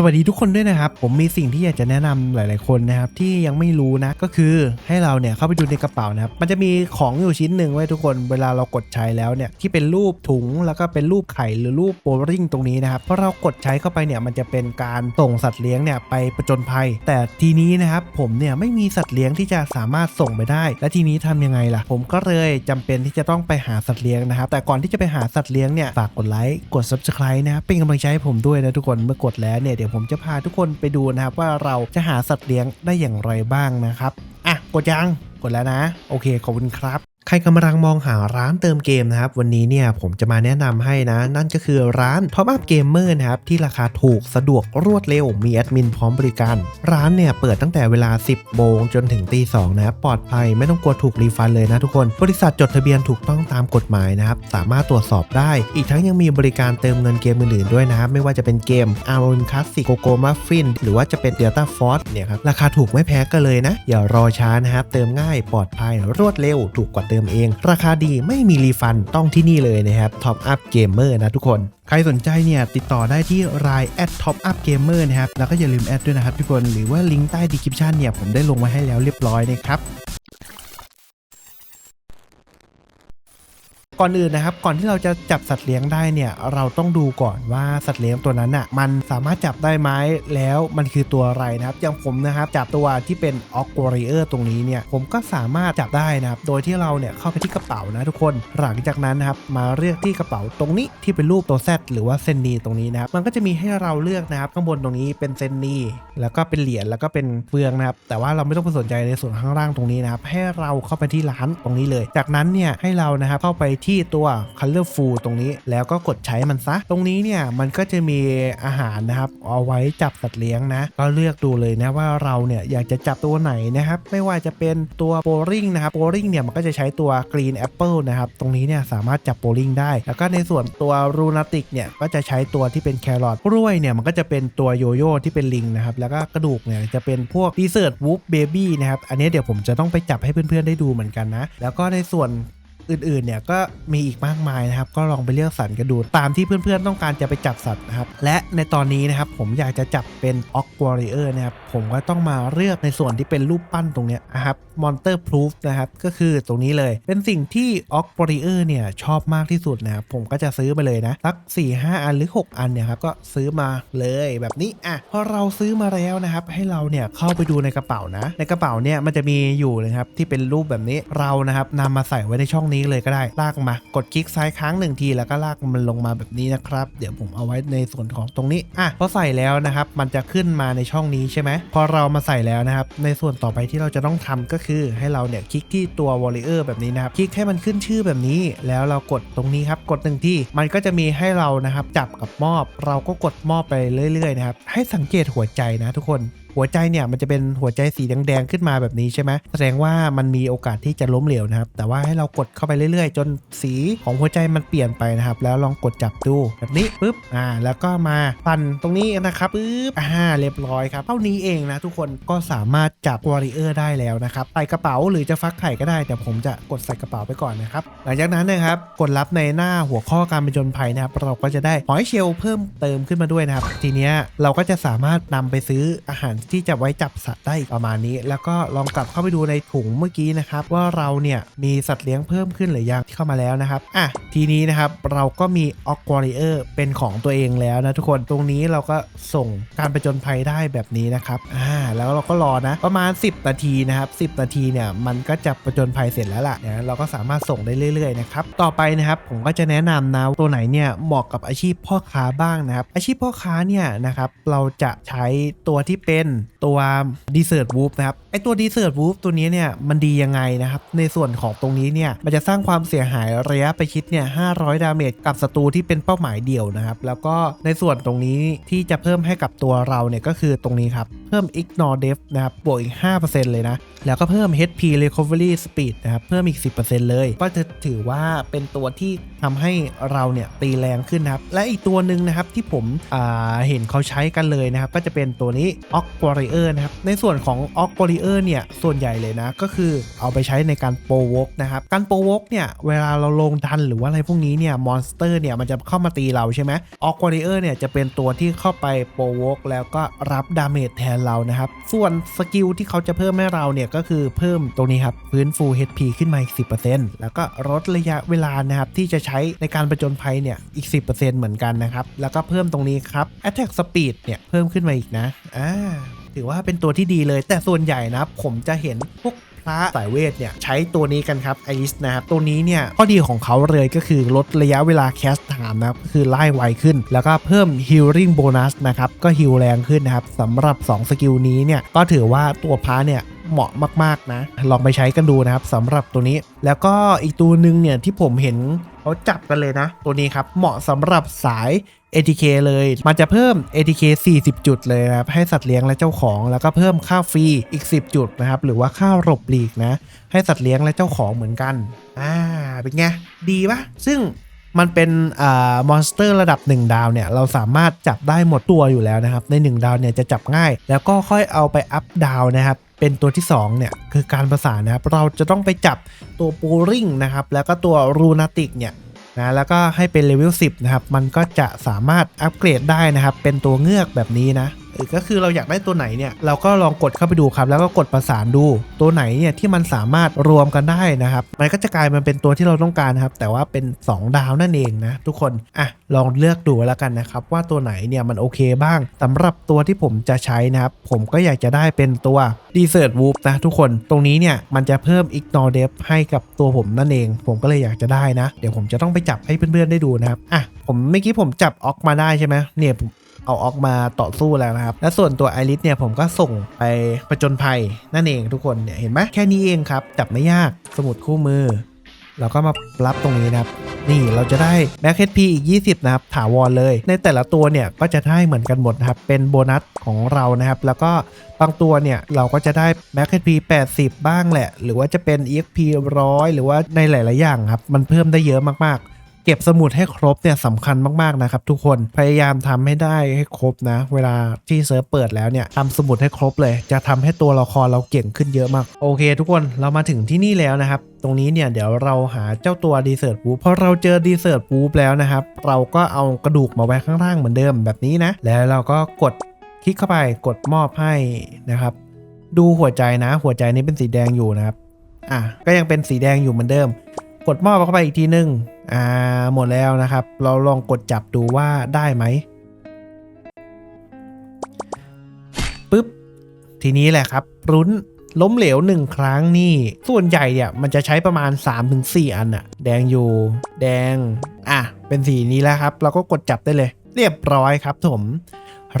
สวัสดีทุกคนด้วยนะครับ ผมมีสิ่งที่อยากจะแนะนำหลาย ๆ คนนะครับที่ยังไม่รู้นะก็คือให้เราเนี่ยเข้าไปดูในกระเป๋านะครับมันจะมีของอยู่ชิ้นหนึ่งไว้ทุกคนเวลาเรากดใช้แล้วเนี่ยที่เป็นรูปถุงแล้วก็เป็นรูปไข่หรือรูปโบลิ่งตรงนี้นะครับพอเรากดใช้เข้าไปเนี่ยมันจะเป็นการส่งสัตว์เลี้ยงเนี่ยไปประจนภัย แต่ทีนี้นะครับผมเนี่ยไม่มีสัตว์เลี้ยงที่จะสามารถส่งไปได้ และทีนี้ทำยังไงล่ะ ผมก็เลยจำเป็นที่จะต้องไปหาสัตว์เลี้ยงนะครับแต่ก่อนที่จะไปหาสัตว์เลี้ยงเนี่ยฝากกดไลค์กด subscribe นะครับเป็นกำลังใจให้ผมด้วยนะทุกคนเมื่อกดแล้วเนี่ยเดี๋ยวผมจะพาทุกคนไปดูนะครับว่าเราจะหาสัตว์เลี้ยงได้อย่างไรบ้างนะครับ อะ กดยัง กดแล้วนะ โอเค ขอบคุณครับ ใครกำลังมองหาร้านเติมเกมนะครับ วันนี้เนี่ยผมจะมาแนะนำให้นะ นั่นก็คือร้าน Top Up Gamer นะครับ ที่ราคาถูกสะดวกรวดเร็ว มีแอดมินพร้อมบริการ ร้านเนี่ยเปิดตั้งแต่เวลา 10 โมงจนถึงตี2นะครับ ปลอดภัยไม่ต้องกลัวถูกรีฟันเลยนะทุกคน บริษัทจดทะเบียนถูกต้องตามกฎหมายนะครับ สามารถตรวจสอบได้ อีกทั้งยังมีบริการเติมเงินเกมอื่นๆด้วยนะครับ ไม่ว่าจะเป็นเกม a r o n Classic Coco Muffin หรือว่าจะเป็น Delta Force เนี่ยครับ ราคาถูกไม่แพ้กันเลยนะ อย่ารอช้านะครับ เติมง่าย ปลอดภัย รวดเร็ว ถูกกว่าเติมเอง ราคาดีไม่มีรีฟันต้องที่นี่เลยนะครับ Top Up Gamer นะทุกคน ใครสนใจเนี่ยติดต่อได้ที่ Line at top up gamer นะครับ แล้วก็อย่าลืมแอดด้วยนะครับทุกคน หรือว่าลิงก์ใต้ดีคริปชันเนี่ยผมได้ลงไว้ให้แล้วเรียบร้อยนะครับ ก่อนอื่นนะครับ ก่อนที่เราจะจับสัตว์เลี้ยงได้เนี่ยเราต้องดูก่อนว่าสัตว์เลี้ยงตัวนั้นอะมันสามารถจับได้ไหมแล้วมันคือตัวอะไรนะครับ อย่างผมนะครับจับตัวที่เป็นออกวอริเออร์ตรงนี้เนี่ยผมก็สามารถจับได้นะครับ โดยที่เราเนี่ยเข้าไปที่กระเป๋านะทุกคนหลังจากนั้นนะครับมาเลือกที่กระเป๋าตรงนี้ที่เป็นรูปตัวแซหรือว่าเซนนีตรงนี้นะครับมันก็จะมีให้เราเลือกนะครับ ข้างบนตรงนี้เป็นเซนนีแล้วก็เป็นเหรียญแล้วก็เป็นเฟืองนะครับ แต่ว่าเราไม่ต้องไปสนใจในส่วนข้างล่างตรงนี้นะครับ ให้เราเข้าไปที่ร้านตรงนี้เลย จากนั้นเนี่ยให้เรานะครับเข้าไปทที่ตัว Colorful ตรงนี้ แล้วก็กดใช้มันซะ ตรงนี้เนี่ยมันก็จะมีอาหารนะครับ เอาไว้จับสัตว์เลี้ยงนะ ก็เลือกดูเลยนะว่าเราเนี่ยอยากจะจับตัวไหนนะครับ ไม่ว่าจะเป็นตัวโบริงนะครับโบริงเนี่ยมันก็จะใช้ตัว Green Apple นะครับ ตรงนี้เนี่ยสามารถจับโบริงได้ แล้วก็ในส่วนตัวรูนาติกเนี่ยก็จะใช้ตัวที่เป็นแครอทกล้วยเนี่ยมันก็จะเป็นตัวโยโย่ที่เป็นลิงนะครับ แล้วก็กระดูกเนี่ยจะเป็นพวกดีเซอร์ตวูฟเบบี้นะครับ อันนี้เดี๋ยวผมจะต้องไปจับให้เพื่อนๆได้ดูเหมือนกันนะ แล้วก็ในส่วน อื่นๆเนี่ยก็มีอีกมากมายนะครับก็ลองไปเลือกสรรกันดูตามที่เพื่อนๆต้องการจะไปจับสัตว์นะครับและในตอนนี้นะครับผมอยากจะจับเป็นออกวอริเออร์นะครับผมก็ต้องมาเลือกในส่วนที่เป็นรูปปั้นตรงเนี้ยนะครับมอนเตอร์พ o ูฟนะครับก็คือตรงนี้เลยเป็นสิ่งที่ออกวอริเออร์เนี่ยชอบมากที่สุดนะครับผมก็จะซื้อไปเลยนะสัก 4 5 อันหรือ 6 อันเนี่ยครับก็ซื้อมาเลยแบบนี้อะพอเราซื้อมาแล้วนะครับให้เราเนี่ยเข้าไปดูในกระเป๋านะ ในกระเป๋าเนี่ยมันจะมีอยู่เลยครับที่เป็นรูปแบบนี้เรานะครับนำมาใส่ไว้ในช่องนี้เลยก็ได้ลากมา กดคลิกซ้ายค้างหนึ่งทีแล้วก็ลากมันลงมาแบบนี้นะครับ เดี๋ยวผมเอาไว้ในส่วนของตรงนี้อะพอใส่แล้วนะครับ มันจะขึ้นมาในช่องนี้ใช่ไหมพอเรามาใส่แล้วนะครับ ในส่วนต่อไปที่เราจะต้องทำก็คือให้เราเนี่ยคลิกที่ตัววอลเลเยอร์แบบนี้นะครับ คลิกให้มันขึ้นชื่อแบบนี้ แล้วเรากดตรงนี้ครับ กดหนึ่งที่ มันก็จะมีให้เรานะครับ จับกับมอบ เราก็กดมอบไปเรื่อยๆนะครับ ให้สังเกตหัวใจนะทุกคนหัวใจเนี่ยมันจะเป็นหัวใจสีแดงๆขึ้นมาแบบนี้ใช่ไหมแสดงว่ามันมีโอกาสที่จะล้มเหลวนะครับ แต่ว่าให้เรากดเข้าไปเรื่อยๆ จนสีของหัวใจมันเปลี่ยนไปนะครับ แล้วลองกดจับดูแบบนี้ปุ๊บอ่า แล้วก็มาปั่นตรงนี้นะครับปุ๊บอ่าเรียบร้อยครับเท่านี้เองนะทุกคนก็สามารถจับวอริเออร์ได้แล้วนะครับใส่กระเป๋าหรือจะฟักไข่ก็ได้ แต่ผมจะกดใส่กระเป๋าไปก่อนนะครับหลังจากนั้นนะครับกดรับในหน้าหัวข้อการผจญภัยนะครับเราก็จะได้หอยเชลล์เพิ่มเติมขึ้นมาด้วยนะครับ ทีเนี้ยเราก็จะสามารถนำไปซื้ออาหารที่จะไว้จับสัตว์ได้อีกประมาณนี้ แล้วก็ลองกลับเข้าไปดูในถุงเมื่อกี้นะครับ ว่าเราเนี่ยมีสัตว์เลี้ยงเพิ่มขึ้นหรือยังที่เข้ามาแล้วนะครับอะทีนี้นะครับเราก็มีออกวอริเออร์เป็นของตัวเองแล้วนะทุกคนตรงนี้เราก็ส่งการผจญภัยได้แบบนี้นะครับอ่าแล้วเราก็รอนะประมาณ 10 นาทีนะครับ10 นาทีเนี่ยมันก็จะผจญภัยเสร็จแล้วล่ะเนี่ยเราก็สามารถส่งได้เรื่อยๆนะครับต่อไปนะครับผมก็จะแนะนำนะตัวไหนเนี่ยเหมาะกับอาชีพพ่อค้าบ้างนะครับอาชีพพ่อค้าเนี่ยนะครับเราจะใช้ตัวที่เป็น again. ตัวดีเซอร์ตวูฟนะครับไอตัวดีเซอร์ตวูฟตัวนี้เนี่ยมันดียังไงนะครับ ในส่วนของตรงนี้เนี่ยมันจะสร้างความเสียหายระยะไปคิดเนี่ย500 ดาเมจกับศัตรูที่เป็นเป้าหมายเดี่ยวนะครับ แล้วก็ในส่วนตรงนี้ที่จะเพิ่มให้กับตัวเราเนี่ยก็คือตรงนี้ครับ เพิ่ม ignore def นะครับบวกอีก 5%เลยนะ แล้วก็เพิ่ม HP recovery speed นะครับเพิ่มอีก 10%เลย ก็จะถือว่าเป็นตัวที่ทำให้เราเนี่ยตีแรงขึ้นนะครับ และอีกตัวหนึ่งนะครับที่ผมอ่าเห็นเขาใช้กันเลยนะครับก็จะเป็นตัวนี้ o c warrior นะครับ ในส่วนของ o c warrior เนี่ย ส่วนใหญ่เลยนะ ก็คือเอาไปใช้ในการโปรวกนะครับ การโปรวกเนี่ย เวลาเราลงทันหรือว่าอะไรพวกนี้เนี่ย มอนสเตอร์เนี่ย มันจะเข้ามาตีเราใช่ไหม o c warrior เนี่ย จะเป็นตัวที่เข้าไปโปรวกแล้วก็รับดาเมจแทนเรานะครับ ส่วนสกิลที่เขาจะเพิ่มให้เราเนี่ยก็คือเพิ่มตรงนี้ครับฟื้นฟู HP ขึ้นมาอีก 10%แล้วก็ลดระยะเวลานะครับที่จะใช้ในการประจนภัยเนี่ยอีก 10%เหมือนกันนะครับแล้วก็เพิ่มตรงนี้ครับ Attack Speed เนี่ยเพิ่มขึ้นมาอีกนะอ่าถือว่าเป็นตัวที่ดีเลย แต่ส่วนใหญ่นะผมจะเห็นพวกพระสายเวทเนี่ยใช้ตัวนี้กันครับไอริสนะครับตัวนี้เนี่ยข้อดีของเขาเลยก็คือลดระยะเวลาแคสต์ไทม์นะครับคือไล่ไวขึ้น แล้วก็เพิ่ม healing bonus นะครับก็ฮิลแรงขึ้นนะครับสำหรับ 2 สกิลนี้เนี่ยก็ถือว่าตัวพระเนี่ยเหมาะมากๆนะ ลองไปใช้กันดูนะครับสำหรับตัวนี้ แล้วก็อีกตัวหนึ่งเนี่ยที่ผมเห็นเขาจับกันเลยนะ ตัวนี้ครับเหมาะสำหรับสาย ATK เลย มันจะเพิ่ม ATK 40 จุดเลยนะครับ ให้สัตว์เลี้ยงและเจ้าของ แล้วก็เพิ่มค่าฟรีอีก 10 จุดนะครับ หรือว่าค่าหลบหลีกนะ ให้สัตว์เลี้ยงและเจ้าของเหมือนกัน อ่า เป็นไง ดีปะซึ่งมันเป็นอ่ามอนสเตอร์ระดับ 1 ดาวเนี่ย เราสามารถจับได้หมดตัวอยู่แล้วนะครับ ใน 1 ดาวเนี่ยจะจับง่าย แล้วก็ค่อยเอาไปอัพดาวนะครับเป็นตัวที่ 2 เนี่ย คือการประสานนะครับ เราจะต้องไปจับตัวปูริงนะครับ แล้วก็ตัวรูนาติกเนี่ย นะแล้วก็ให้เป็นเลเวล10 นะครับ มันก็จะสามารถอัปเกรดได้นะครับ เป็นตัวเงือกแบบนี้นะก็คือเราอยากได้ตัวไหนเนี่ยเราก็ลองกดเข้าไปดูครับ แล้วก็กดประสานดู ตัวไหนเนี่ยที่มันสามารถรวมกันได้นะครับ มันก็จะกลายมันเป็นตัวที่เราต้องการนะครับ แต่ว่าเป็น 2 ดาวนั่นเองนะทุกคนอะลองเลือกดูแล้วกันนะครับ ว่าตัวไหนเนี่ยมันโอเคบ้างสำหรับตัวที่ผมจะใช้นะครับ ผมก็อยากจะได้เป็นตัว d e s e r t Wolf นะทุกคนตรงนี้เนี่ยมันจะเพิ่ม Ignore Depth ให้กับตัวผมนั่นเอง ผมก็เลยอยากจะได้นะ เดี๋ยวผมจะต้องไปจับให้เพื่อนๆได้ดูนะครับอะผมเมื่อกี้ผมจับออกมาได้ใช่ไหมเนี่ยผม เอาออกมาต่อสู้แล้วนะครับ และส่วนตัวไอริสเนี่ยผมก็ส่งไปประจนภัยนั่นเองทุกคนเนี่ยเห็นไหมแค่นี้เองครับจับไม่ยากสมุดคู่มือเราก็มารับตรงนี้นะครับ นี่เราจะได้แบ็คเฮดพีอีก 20 นะครับ ถาวรเลย ในแต่ละตัวเนี่ยก็จะได้เหมือนกันหมดนะครับ เป็นโบนัสของเรานะครับ แล้วก็บางตัวเนี่ยเราก็จะได้แบ็คเฮดพี80 บ้างแหละ หรือว่าจะเป็น EXP 100 หรือว่าในหลาย ๆ อย่างครับ มันเพิ่มได้เยอะมาก ๆ เก็บสมุดให้ครบเนี่ยสำคัญมากๆนะครับทุกคนพยายามทำให้ได้ให้ครบนะ เวลาที่เซิร์ฟเปิดแล้วเนี่ยทำสมุดให้ครบเลย จะทำให้ตัวละครเราเก่งขึ้นเยอะมาก โอเค ทุกคนเรามาถึงที่นี่แล้วนะครับตรงนี้เนี่ยเดี๋ยวเราหาเจ้าตัวดีเซ r ร์ w วูพอเราเจอดีเซ r ร์ w วูแล้วนะครับ เราก็เอากระดูกมาไว้ข้างล่างเหมือนเดิมแบบนี้นะ แล้วเราก็กดคลิกเข้าไปกดมอบให้นะครับ ดูหัวใจนะ หัวใจนี้เป็นสีแดงอยู่นะครับ อะก็ยังเป็นสีแดงอยู่เหมือนเดิม กดมอบเข้าไปอีกทีนึง อ่าหมดแล้วนะครับ เราลองกดจับดูว่าได้ไหมปึ๊บ ทีนี้แหละครับ รุ้นล้มเหลวหนึ่งครั้งนี่ ส่วนใหญ่เนี่ย มันจะใช้ประมาณ 3-4 อันอะแดงอยู่ แดง อะ เป็นสีนี้แล้วครับ เราก็กดจับได้เลย เรียบร้อยครับผม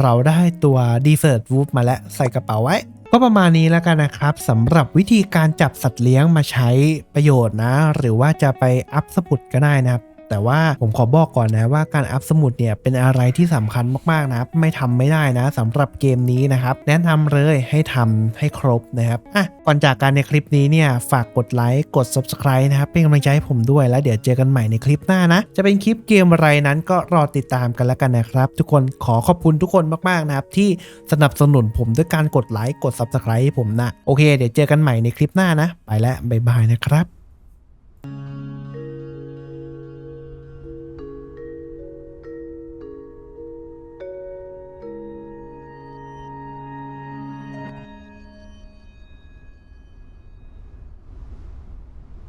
เราได้ตัว d e s e r t Wolf มาแล้วใส่กระเป๋าไว้ ก็ประมาณนี้แล้วกันนะครับสำหรับวิธีการจับสัตว์เลี้ยงมาใช้ประโยชน์นะ หรือว่าจะไปอัพสมุดก็ได้นะครับ แต่ว่าผมขอบอกก่อนนะว่าการอัพสมุดเนี่ยเป็นอะไรที่สำคัญมากๆนะไม่ทำไม่ได้นะสำหรับเกมนี้นะครับ แนะนำเลยให้ทำให้ครบนะครับอะก่อนจากการในคลิปนี้เนี่ยฝากกดไลค์กด subscribe นะครับเป็นกำลังใจให้ผมด้วยแล้วเดี๋ยวเจอกันใหม่ในคลิปหน้านะ จะเป็นคลิปเกมอะไรนั้นก็รอติดตามกันแล้วกันนะครับ ทุกคนขอขอบคุณทุกคนมากๆนะครับ ที่สนับสนุนผมด้วยการกดไลค์กด subscribe ให้ผมนะโอเค เดี๋ยวเจอกันใหม่ในคลิปหน้านะ ไปแล้วบ๊ายบายนะครับ